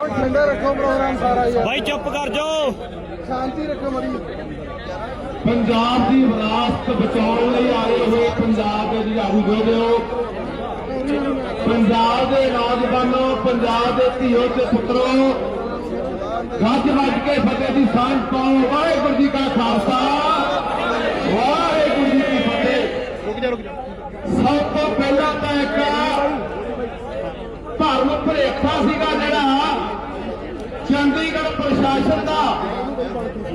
ਠੰਡਾ ਰੱਖੋ ਪ੍ਰੋਗਰਾਮ ਸਾਰਾ ਯਾਰ। ਬਾਈ ਚੁੱਪ ਕਰ ਜਾਓ। ਸ਼ਾਂਤੀ ਰੱਖੋ ਮੜੀ ਪੰਜਾਬ ਦੀ ਵਿਰਾਸਤ ਬਚਾਉਣ ਲਈ ਆਏ ਹੋਏ ਪੰਜਾਬ ਦੇ ਜੁਝਾਰੂ ਜੋਧਿਓ ਪੰਜਾਬ ਦੇ ਨੌਜਵਾਨੋ ਪੰਜਾਬ ਦੇ ਧੀਓ ਤੇ ਪੁੱਤਰੋ ਗੱਜ ਵੱਜ ਕੇ ਫਤਿਹ ਦੀ ਸਾਂਝ ਪਾਓ। ਵਾਹਿਗੁਰੂ ਜੀ ਕਾ ਖਾਲਸਾ। ਵਾਹਿਗੁਰੂ ਜੀ ਕੀ ਫਤਿਹ। ਰੁਕ ਜਾ ਰੁਕ ਜਾ। ਸਭ ਤੋਂ ਪਹਿਲਾਂ ਤਾਂ ਇੱਕ ਧਰਮ ਭਰੇਖਾ ਸੀਗਾ ਜਿਹੜਾ ਚੰਡੀਗੜ੍ਹ ਪ੍ਰਸ਼ਾਸਨ ਦਾ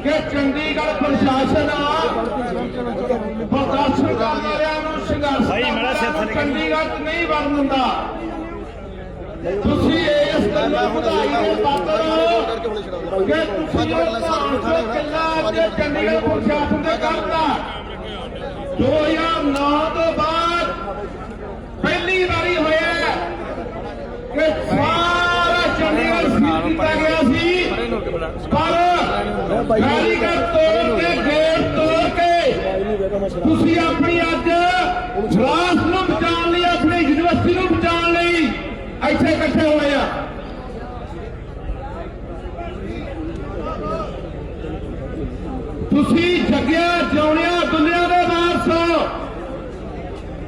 ਕਿ ਚੰਡੀਗੜ੍ਹ ਪ੍ਰਸ਼ਾਸਨ ਪ੍ਰਦਰਸ਼ਨ ਕਰਨ ਵਾਲਿਆਂ ਨੂੰ ਸੰਘਰਸ਼ ਚੰਡੀਗੜ੍ਹ 'ਚ ਨਹੀਂ ਵੜਨ ਦਿੰਦਾ। ਤੁਸੀਂ ਇਸ ਗੱਲੋਂ ਵਧਾਈ ਦੇ ਪਾਤਰ ਹੋ ਕਿ ਤੁਸੀਂ ਕਿੱਲਾ ਅੱਜ ਚੰਡੀਗੜ੍ਹ ਪ੍ਰਸ਼ਾਸਨ ਦੇ ਕਰਤਾ 2009 ਤੋਂ ਬਾਅਦ ਪਹਿਲੀ ਵਾਰੀ ਹੋਇਆ ਕਿ ਸਾਰਾ ਚੰਡੀਗੜ੍ਹ ਸੀਲ ਕੀਤਾ ਗਿਆ। ਸੀ ਬੈਰੀਕੇਡ ਤੋੜ ਕੇ, ਗੇਟ ਤੋੜ ਕੇ। ਤੁਸੀਂ ਆਪਣੀ ਅੱਜ ਰਾਸ ਨੂੰ ਬਚਾਉਣ ਲਈ, ਆਪਣੀ ਯੂਨੀਵਰਸਿਟੀ ਨੂੰ ਬਚਾਉਣ ਲਈ ਇੱਥੇ ਇਕੱਠੇ ਹੋਏ ਆ। ਤੁਸੀਂ ਜਗਿਆ, ਜਿਉਣਿਆ, ਦੁਨੀਆ ਦੇ ਵਾਰਸ ਹੋ।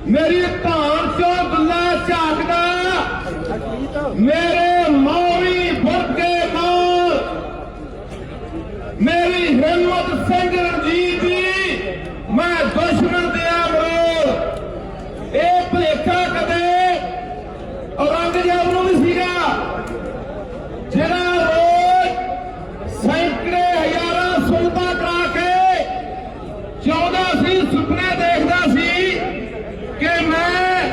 ਮੇਰੀ ਧਾਰ ਚੋਂ, ਦੁੱਲਾ ਝਾਕਦਾ। ਮੇਰੇ ਫੁਰਕੇ ਨਾਲ ਮੇਰੀ ਹਿੰਮਤ ਸਿੰਘ ਰਣਜੀਤ ਦੀ ਮੈਂ ਦੁਸ਼ਮਣ ਦਿਆ ਮਰੋੜ ਇਹ ਭਲੇਖਾ ਕਦੇ ਔਰੰਗਜ਼ੇਬ ਨੂੰ ਵੀ ਸੀਗਾ ਜਿਹੜਾ ਰੋਜ਼ ਸੈਂਕੜੇ ਹਜ਼ਾਰਾਂ ਸੁਲਤਾਂ ਕਰਾ ਕੇ ਚਾਹੁੰਦਾ ਸੀ ਸੁਪਨੇ ਦੇਖਦਾ ਸੀ ਕਿ ਮੈਂ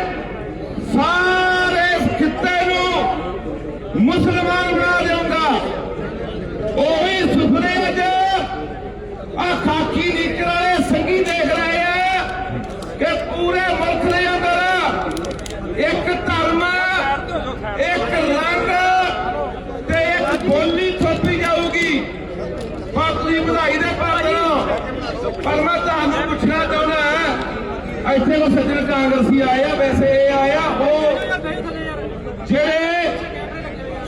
ਸਾਰੇ ਇਸ ਖਿੱਤੇ ਨੂੰ ਮੁਸਲਮਾਨ ਬਣਾ ਦੇਵਾਂਗਾ ਉਹੀ ਸੁਪਨੇ ਅੱਜ ਆ ਖਾਕੀ ਨੀਕਰ ਵਾਲੇ ਸੰਗੀ ਦੇਖ ਰਹੇ ਆ ਕਿ ਪੂਰੇ ਮੁਲਕ ਦੇ ਅੰਦਰ ਇੱਕ ਧਰਮ ਇੱਕ ਰੰਗ ਤੇ ਇੱਕ ਬੋਲੀ ਥੋਪੀ ਜਾਊਗੀ ਪਰ ਤੁਸੀਂ ਵਧਾਈ ਦੇ ਪਾਤਰ ਹੋ ਪਰ ਮੈਂ ਤੁਹਾਨੂੰ ਪੁੱਛਣਾ ਚਾਹੁੰਦਾ ਇੱਥੇ ਕੋ ਸੱਜਣ ਕਾਂਗਰਸੀ ਆਏ ਆ, ਵੈਸੇ ਇਹ ਆਇਆ ਉਹ ਜਿਹੜੇ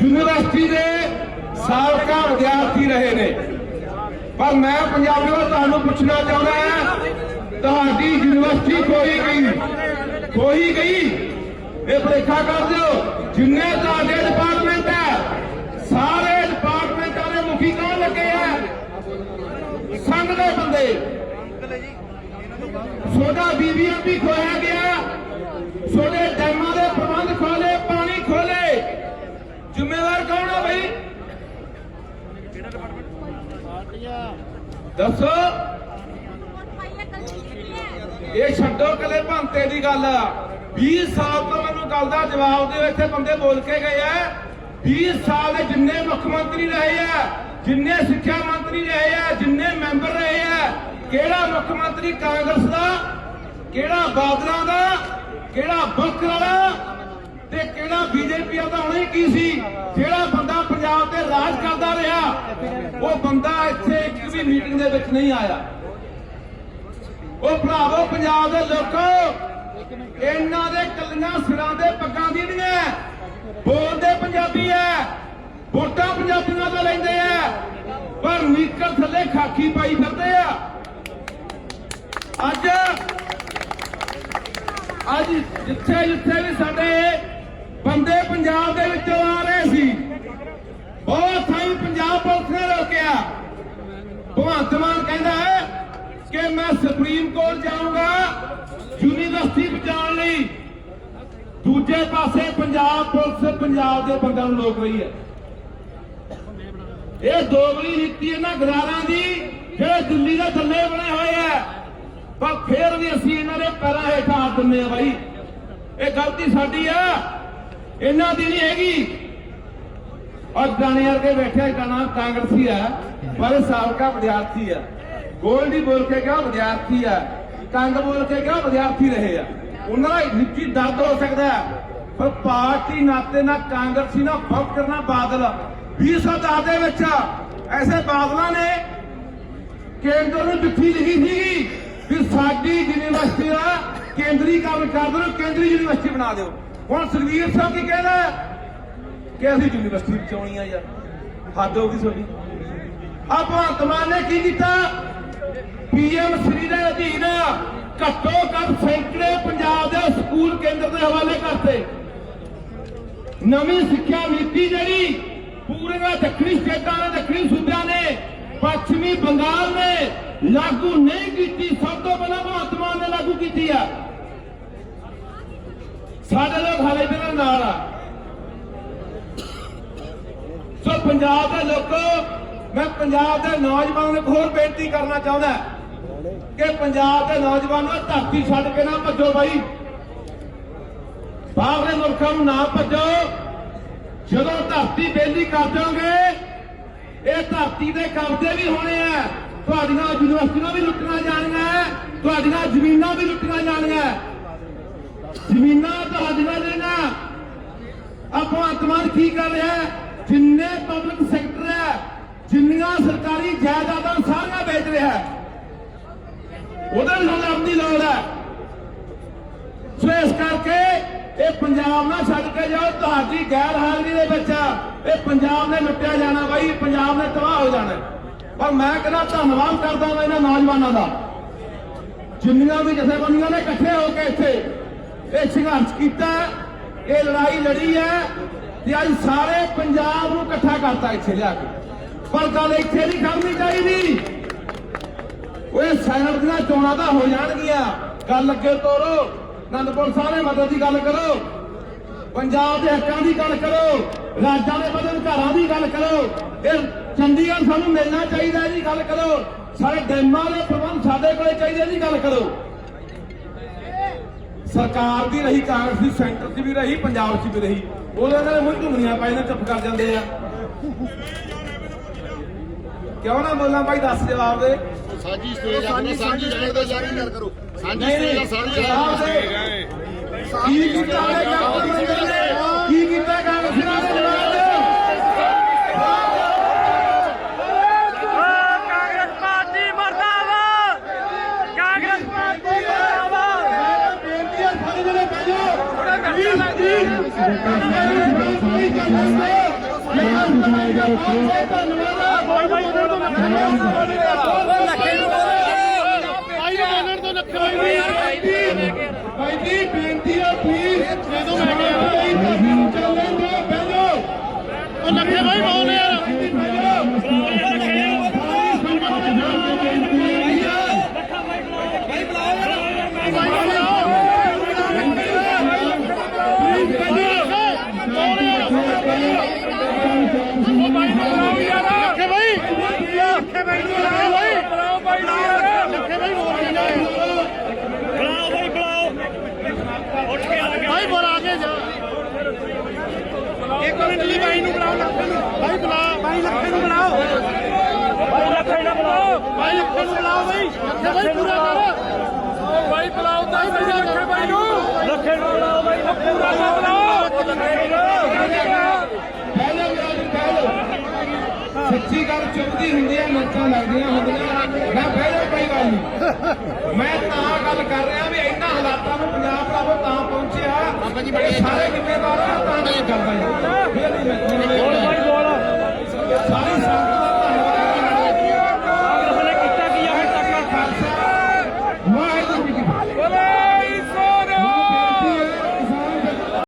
ਯੂਨੀਵਰਸਿਟੀ ਦੇ ਸਾਬਕਾ ਵਿਦਿਆਰਥੀ ਰਹੇ ਨੇ। ਪਰ ਮੈਂ ਪੰਜਾਬੀਓ ਤੁਹਾਨੂੰ ਪੁੱਛਣਾ ਚਾਹੁੰਦਾ ਹਾਂ, ਤੁਹਾਡੀ ਯੂਨੀਵਰਸਿਟੀ ਖੋਈ ਗਈ ਖੋਈ ਗਈ? ਇਹ ਭੁਲੇਖਾ ਕਰ ਦਿਓ, ਜਿੰਨੇ ਤੁਹਾਡੇ ਡਿਪਾਰਟਮੈਂਟ ਹੈ, ਸਾਰੇ ਡਿਪਾਰਟਮੈਂਟਾਂ ਦੇ ਮੁਖੀ ਕੌਣ ਲੱਗੇ ਆ? ਸੰਘ ਦੇ ਬੰਦੇ। ਸੋਡਾ ਬੀਬੀਆਂ ਵੀ ਖੋਇਆ ਗਿਆ। ਸੋਡੇ ਡੈਮਾਂ ਦੇ ਪ੍ਰਬੰਧ ਖੋਲੇ ਪਾਣੀ ਖੋਲੇ ਜ਼ਿੰਮੇਵਾਰ ਕੌਣ ਆ ਬਈ? ਦੱਸੋ। ਇਹ ਛੱਡੋ ਕਲੇ ਭੰਤੇ ਦੀ ਗੱਲ। 20 ਸਾਲ ਤੋਂ ਮੈਨੂੰ ਗੱਲ ਦਾ ਜਵਾਬ ਦਿਓ ਇੱਥੇ ਬੰਦੇ ਬੋਲ ਕੇ ਗਏ ਆ। 20 ਸਾਲ ਦੇ ਜਿੰਨੇ ਮੁੱਖ ਮੰਤਰੀ ਰਹੇ ਆ ਜਿੰਨੇ ਸਿੱਖਿਆ ਮੰਤਰੀ ਰਹੇ ਆ ਜਿੰਨੇ ਮੈਂਬਰ ਰਹੇ ਆ ਕਿਹੜਾ ਮੁੱਖ ਮੰਤਰੀ ਕਾਂਗਰਸ ਦਾ, ਕਿਹੜਾ ਬਾਦਲਾਂ ਦਾ, ਕਿਹੜਾ ਬਖਰ ਵਾਲਾ ਤੇ ਕਿਹੜਾ ਬੀਜੇਪੀ ਦਾ ਹੁਣੇ ਕੀ ਸੀ? ਜਿਹੜਾ ਬੰਦਾ ਪੰਜਾਬ ਤੇ ਰਾਜ ਕਰਦਾ ਰਿਹਾ, ਉਹ ਬੰਦਾ ਇੱਥੇ ਇੱਕ ਵੀ ਮੀਟਿੰਗ ਦੇ ਵਿੱਚ ਨਹੀਂ ਆਇਆ। ਉਹ ਭਰਾਵੋ, ਪੰਜਾਬ ਦੇ ਲੋਕੋ, ਇਹਨਾਂ ਦੇ ਕੱਲੀਆਂ ਸਿਰਾਂ ਦੇ ਪੱਗਾਂ ਦੀ ਨਹੀਂ ਹੈ। ਬੋਲਦੇ ਪੰਜਾਬੀ ਐ ਵੋਟਾਂ ਪੰਜਾਬੀਆਂ ਤੋਂ ਲੈਂਦੇ ਆ ਪਰ ਨੀਕਰ ਥੱਲੇ ਖਾਕੀ ਪਾਈ ਫਿਰਦੇ ਆ। ਅੱਜ ਅੱਜ ਜਿੱਥੇ ਜਿੱਥੇ ਵੀ ਸਾਡੇ ਬੰਦੇ ਪੰਜਾਬ ਦੇ ਵਿੱਚੋਂ ਆ ਰਹੇ ਸੀ, ਬਹੁਤ ਥਾਈਂ ਪੰਜਾਬ ਪੁਲਿਸ ਨੇ ਰੋਕਿਆ। ਭਗਵੰਤ ਮਾਨ ਕਹਿੰਦਾ ਹੈ ਕਿ ਮੈਂ ਸੁਪਰੀਮ ਕੋਰਟ ਜਾਊਂਗਾ, ਯੂਨੀਵਰਸਿਟੀ ਬਚਾਉਣ ਲਈ। ਦੂਜੇ ਪਾਸੇ ਪੰਜਾਬ ਪੁਲਿਸ ਪੰਜਾਬ ਦੇ ਬੰਦਿਆਂ ਨੂੰ ਰੋਕ ਰਹੀ ਹੈ। ਇਹ ਦੋਗਲੀ ਨੀਤੀ ਇਹਨਾਂ ਗਦਾਰਾਂ ਦੀ, ਜਿਹੜੇ ਦਿੱਲੀ ਦੇ ਥੱਲੇ ਬਣੇ ਹੋਏ ਆ ਪਰ ਫੇਰ ਵੀ ਅਸੀਂ ਇਹਨਾਂ ਦੇ ਪੈਰਾਂ ਹੇਠਾਂ ਆ ਦਿੰਦੇ ਆ ਬਾਈ। ਇਹ ਗਲਤੀ ਸਾਡੀ ਆ। ਇਹਨਾਂ ਦੀ ਨਹੀਂ ਹੈਗੀ। ਔਰ ਦਾਣੇ ਵਰਗੇ ਬੈਠੇ ਕਣਾ ਕਾਂਗਰਸੀ ਆ, ਪਰ ਸਾਬਕਾ ਵਿਦਿਆਰਥੀ ਆ। ਗੋਲਡੀ ਬੋਲ ਕੇ ਕਿਹਾ ਵਿਦਿਆਰਥੀ ਆ, ਕੰਗ ਬੋਲ ਕੇ ਕਿਹਾ ਵਿਦਿਆਰਥੀ ਰਹੇ ਆ। ਉਹਨਾਂ ਦਾ ਨਿੱਜੀ ਦਰਦ ਹੋ ਸਕਦਾ ਪਰ ਪਾਰਟੀ ਨਾਤੇ ਨਾ ਕਾਂਗਰਸੀ, ਨਾ ਵਕਤ ਕਰਨਾ ਬਾਦਲ। 2010 ਦੇ ਵਿੱਚ ਐਸੇ ਬਾਦਲਾਂ ਨੇ ਕੇਂਦਰ ਨੂੰ ਚਿੱਠੀ ਲਿਖੀ ਸੀਗੀ। ਕਿ ਸਾਡੀ ਯੂਨੀਵਰਸਿਟੀ ਦਾ ਕੇਂਦਰੀਕਰਨ ਕਰ ਦਿਓ, ਕੇਂਦਰੀ ਯੂਨੀਵਰਸਿਟੀ ਬਣਾ ਦਿਓ। ਹੁਣ ਸੁਖਵੀਰ ਸਿੰਘ ਕੀ ਕਹਿੰਦਾ? ਕਿ ਅਸੀਂ ਯੂਨੀਵਰਸਿਟੀ ਬਚਾਉਣੀ ਆ ਯਾਰ। ਹੱਦ ਹੋ ਗਈ ਤੁਹਾਡੀ। ਆ ਭਗਵੰਤ ਮਾਨ ਨੇ ਕੀ ਕੀਤਾ? ਪੀਐਮ ਸ੍ਰੀ ਦੇ ਅਧੀਨ ਘੱਟੋ ਘੱਟ ਸੈਂਕੜੇ ਪੰਜਾਬ ਦੇ ਸਕੂਲ ਕੇਂਦਰ ਦੇ ਹਵਾਲੇ ਕਰਤੇ। ਨਵੀਂ ਸਿੱਖਿਆ ਨੀਤੀ ਜਿਹੜੀ ਪੂਰੇ ਦੱਖਣੀ ਸਟੇਟਾਂ ਨੇ, ਦੱਖਣੀ ਸੂਬਿਆਂ ਨੇ, ਪੱਛਮੀ ਬੰਗਾਲ ਨੇ ਲਾਗੂ ਨਹੀਂ ਕੀਤੀ, ਸਭ ਤੋਂ ਪਹਿਲਾਂ ਭਗਵੰਤ ਮਾਨ ਨੇ ਲਾਗੂ ਕੀਤੀ ਆ। ਸਾਡੇ ਲੋਕ ਹਾਲੇ ਵੀ ਨਾਲ ਆ। ਸੋ ਪੰਜਾਬ ਦੇ ਲੋਕੋ, ਮੈਂ ਪੰਜਾਬ ਦੇ ਨੌਜਵਾਨਾਂ ਨੂੰ ਹੋਰ ਬੇਨਤੀ ਕਰਨਾ ਚਾਹੁੰਦਾ ਕਿ ਪੰਜਾਬ ਦੇ ਨੌਜਵਾਨੋ ਧਰਤੀ ਛੱਡ ਕੇ ਨਾ ਭੱਜੋ ਬਾਈ। ਬਾਹਰਲੇ ਮੁਲਕਾਂ ਨੂੰ ਨਾ ਭੱਜੋ। ਜਦੋਂ ਧਰਤੀ ਬੇਲੀ ਕਰ ਜਾਓਗੇ ਇਹ ਧਰਤੀ ਦੇ ਕਬਜ਼ੇ ਵੀ ਹੋਣੇ ਆ। ਤੁਹਾਡੀਆਂ ਯੂਨੀਵਰਸਿਟੀਆਂ ਵੀ ਲੁੱਟੀਆਂ ਜਾਣੀਆਂ ਤੁਹਾਡੀਆਂ ਜ਼ਮੀਨਾਂ ਵੀ ਲੁੱਟੀਆਂ ਜਾਣੀਆਂ ਜ਼ਮੀਨਾਂ ਤੁਹਾਡੀਆਂ ਲੈਣਾ ਆਪਾਂ ਅੰਤਮਾਨ ਕੀ ਕਰ ਰਿਹਾ ਜਿੰਨੇ ਪਬਲਿਕ ਸੈਕਟਰ ਹੈ, ਜਿੰਨੀਆਂ ਸਰਕਾਰੀ ਜਾਇਦਾਦਾਂ ਸਾਰੀਆਂ ਵੇਚ ਰਿਹਾ ਉਹਦੇ ਨਾਲ ਆਪਣੀ ਲੋੜ ਹੈ। ਸੋ ਇਸ ਕਰਕੇ ਇਹ ਪੰਜਾਬ ਨਾ ਛੱਡ ਕੇ ਜਾਓ, ਤੁਹਾਡੀ ਗੈਰ ਹਾਜ਼ਰੀ ਦੇ ਵਿੱਚ ਇਹ ਪੰਜਾਬ ਨੇ ਲੁੱਟਿਆ ਜਾਣਾ ਬਾਈ, ਪੰਜਾਬ ਨੇ ਤਬਾਹ ਹੋ ਜਾਣਾ। ਪਰ ਮੈਂ ਕਹਿੰਦਾ ਧੰਨਵਾਦ ਕਰਦਾ ਮੈਂ ਇਹਨਾਂ ਨੌਜਵਾਨਾਂ ਦਾ। ਜਿੰਨੀਆਂ ਵੀ ਜਥੇਬੰਦੀਆਂ ਨੇ ਇਕੱਠੇ ਹੋ ਕੇ ਇੱਥੇ ਇਹ ਸੰਘਰਸ਼ ਕੀਤਾ ਇਹ ਲੜਾਈ ਲੜੀ ਹੈ ਤੇ ਅੱਜ ਸਾਰੇ ਪੰਜਾਬ ਨੂੰ ਇਕੱਠਾ ਕਰਤਾ ਇੱਥੇ ਲਿਆ ਕੇ। ਪਰ ਗੱਲ ਇੱਥੇ ਨਹੀਂ ਖੜਨੀ ਚਾਹੀਦੀ। ਓਏ ਸੈਨਟ ਦੀਆਂ ਚੋਣਾਂ ਤਾਂ ਹੋ ਜਾਣਗੀਆਂ। ਗੱਲ ਅੱਗੇ ਤੋਰੋ। ਅਨੰਦਪੁਰ ਸਾਹਿਬ ਦੇ ਮਦਦ ਦੀ ਗੱਲ ਕਰੋ। ਪੰਜਾਬ ਦੇ ਹੱਕਾਂ ਦੀ ਗੱਲ ਕਰੋ। ਰਾਜਾਂ ਦੇ ਬਦਲ ਘਰਾਂ ਦੀ ਗੱਲ ਕਰੋ। ਇਹ ਚੰਡੀਗੜ੍ਹ ਸਾਨੂੰ ਮਿਲਣਾ ਚਾਹੀਦਾ ਇਹਦੀ ਗੱਲ ਕਰੋ। ਸਾਰੇ ਡੈਮਾਂ ਦੇ ਪ੍ਰਬੰਧ ਸਾਡੇ ਕੋਲੇ ਚਾਹੀਦੇ ਇਹਦੀ ਗੱਲ ਕਰੋ। ਸਰਕਾਰ ਦੀ ਰਹੀ ਕਾਂਗਰਸ ਦੀ ਸੈਂਟਰ 'ਚ ਵੀ ਰਹੀ ਪੰਜਾਬ 'ਚ ਵੀ ਰਹੀ। ਉਹਦੇ ਨਾਲ ਮੁੱਢ ਘੁੰਮਣੀਆਂ ਪਾਈ ਨੇ ਚੁੱਪ ਕਰ ਜਾਂਦੇ ਆ। ਕਿਉਂ ਨਾ ਬੋਲਾਂ ਬਾਈ ਦੱਸ ਜਵਾਬ ਦੇ। ਸਾਂਝੀ ਸਟੇਜ ਆਪਣਾ ਸਾਂਝੀ ਰਹਿਣ ਦਾ ਜਾਰੀ ਗੱਲ ਕਰੋ। ਸਾਂਝੀ ਸਟੇਜ ਸਾਂਝੀ ਰਹਿਣ ਦੇ। ਕੀ ਕੀਤਾ ਹੈ ਕਾਂਗਰਸ ਨੇ ਬਾਈ ਪੂਰਾ ਕਰ ਬਾਈ ਬੁਲਾਓ ਤਾਂ ਸਹੀ ਲੱਖੇ ਬਾਈ ਨੂੰ। ਲੱਖੇ ਨੂੰ ਬੁਲਾਓ ਬਾਈ ਪੂਰਾ ਨਾ ਬੁਲਾਓ ਪਹਿਲਾਂ ਰਾਜੂ ਕਹਿ ਲਓ ਸੱਚੀ ਗੱਲ ਚੁੱਪਦੀ ਹੁੰਦੀ ਆ ਮੱਚਾਂ ਲੱਗਦੀਆਂ ਹੁੰਦੀਆਂ। ਮੈਂ ਪਹਿਲਾਂ ਕੋਈ ਗੱਲ ਨਹੀਂ ਮੈਂ ਤਾਂ ਗੱਲ ਕਰ ਰਿਹਾ ਵੀ ਇੰਨਾ ਹਾਲਾਤਾਂ ਨੂੰ ਪੰਜਾਬ ਰੱਬ ਤਾਂ ਪਹੁੰਚਿਆ। ਸਾਰੇ ਜ਼ਿੰਮੇਵਾਰ ਤਾਂ ਇਹ। ਗੱਲ ਹੈ